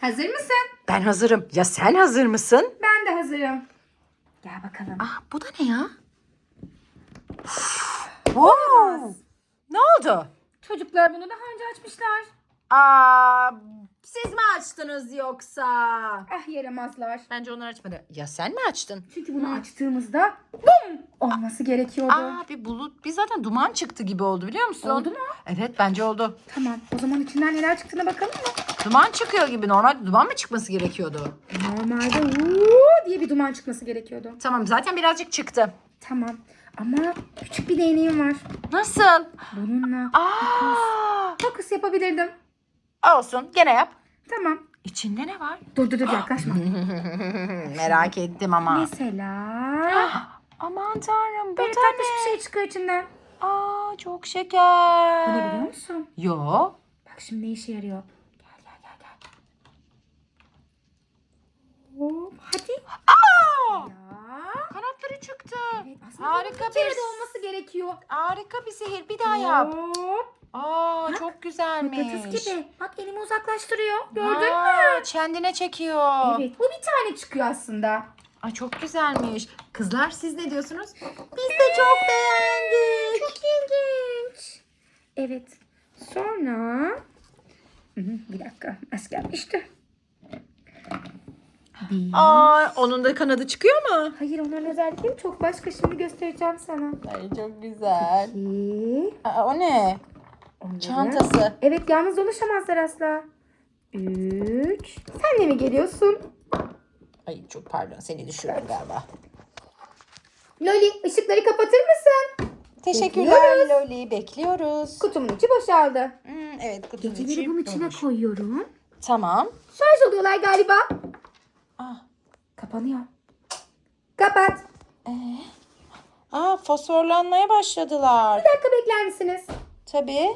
Hazır mısın? Ben hazırım. Ya sen hazır mısın? Ben de hazırım. Gel bakalım. Ah bu da ne ya? wow. Ne oldu? Çocuklar bunu daha önce açmışlar. Aa, siz mi açtınız yoksa? Ah yaramazlar. Bence onlar açmadı. Ya sen mi açtın? Çünkü bunu açtığımızda bum olması gerekiyordu. Aa bir bulut, bir zaten duman çıktı gibi oldu biliyor musun? Oldu mu? Evet bence oldu. Tamam. O zaman içinden neler çıktığına bakalım mı? Duman çıkıyor gibi. Normalde duman mı çıkması gerekiyordu? Normalde uuu diye bir duman çıkması gerekiyordu. Tamam zaten birazcık çıktı. Tamam. Ama küçük bir değneğim var. Nasıl? Bununla Aa, fokus yapabilirdim. Olsun gene yap. Tamam. İçinde ne var? Dur dur dur yaklaşma. Merak ettim ama. Mesela Aman tanrım bu böyle ne? bir şey çıkıyor içinden. Aa çok şeker. Bu ne biliyor musun? Yo. Bak şimdi ne işe yarıyor. Gel gel gel gel. Hop hadi. Aa! Ya. Kanatları çıktı. Evet, aslında Harika bir bir kere de olması gerekiyor. harika bir sihir. Bir daha yap. Hop. Güzelmiş. Mıknatıs gibi. Bak elimi uzaklaştırıyor. Gördün mü? Aa, Kendine çekiyor. Evet bu bir tane çıkıyor aslında. Ay çok güzelmiş. Kızlar siz ne diyorsunuz? Biz de çok beğendik. Çok ilginç. Evet. Sonra bir dakika. Az gelmişti. Bir. Aa, onun da kanadı çıkıyor mu? Hayır onların özellikleri çok başka. Şimdi göstereceğim sana. Ay çok güzel. İki. Aa, o ne? Onları- Çantası. Evet yalnız dolaşamazlar asla. Üç. Sen de mi geliyorsun? Ay çok pardon seni düşürdüm galiba. Loli ışıkları kapatır mısın? Teşekkürler Loli. Bekliyoruz. Kutumun içi boşaldı. Hmm, evet kutunun Geceleri bunun içine dolmuş. koyuyorum. Tamam. Şarj oluyorlar galiba. Ah, Kapanıyor. Kapat. aa, fosforlanmaya başladılar. Bir dakika bekler misiniz? Tabii.